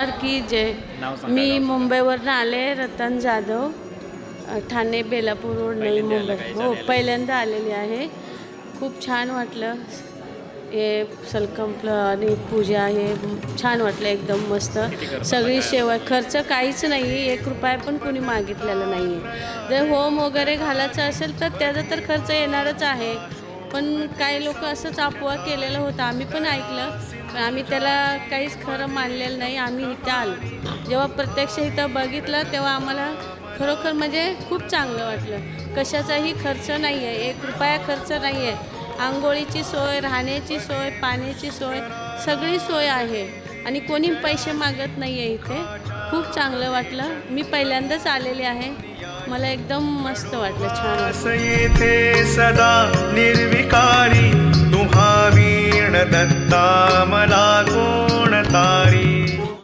की जय मी. मुंबईवरनं आले रतन जाधव ठाणे बेलापूर रोड नवी मुंबई? हो पहिल्यांदा आलेली आहे. खूप छान वाटलं. हे सलकंपलं आणि पूजा हे छान वाटलं एकदम मस्त. सगळी? सेवा खर्च काहीच नाही एक रुपया पण कोणी मागितलेला नाही आहे जर होम वगैरे घालायचं असेल तर त्याचा तर खर्च येणारच आहे. पण काही लोक असंच अफवा केलेलं होतं. आम्ही पण ऐकलं. पण आम्ही त्याला काहीच खरं मानलेलं नाही. आम्ही इथं आलो. जेव्हा प्रत्यक्ष इथं बघितलं तेव्हा आम्हाला खरोखर म्हणजे खूप चांगलं वाटलं. कशाचाही खर्च नाही आहे एक रुपया खर्च नाही आहे आंघोळीची सोय राहण्याची सोय पाण्याची सोय सगळी सोय आहे. आणि कोणी पैसे मागत नाही आहे इथे. खूप चांगलं वाटलं. मी पहिल्यांदाच आलेले आहे. मला एकदम मस्त वाटलं. छान वाटलं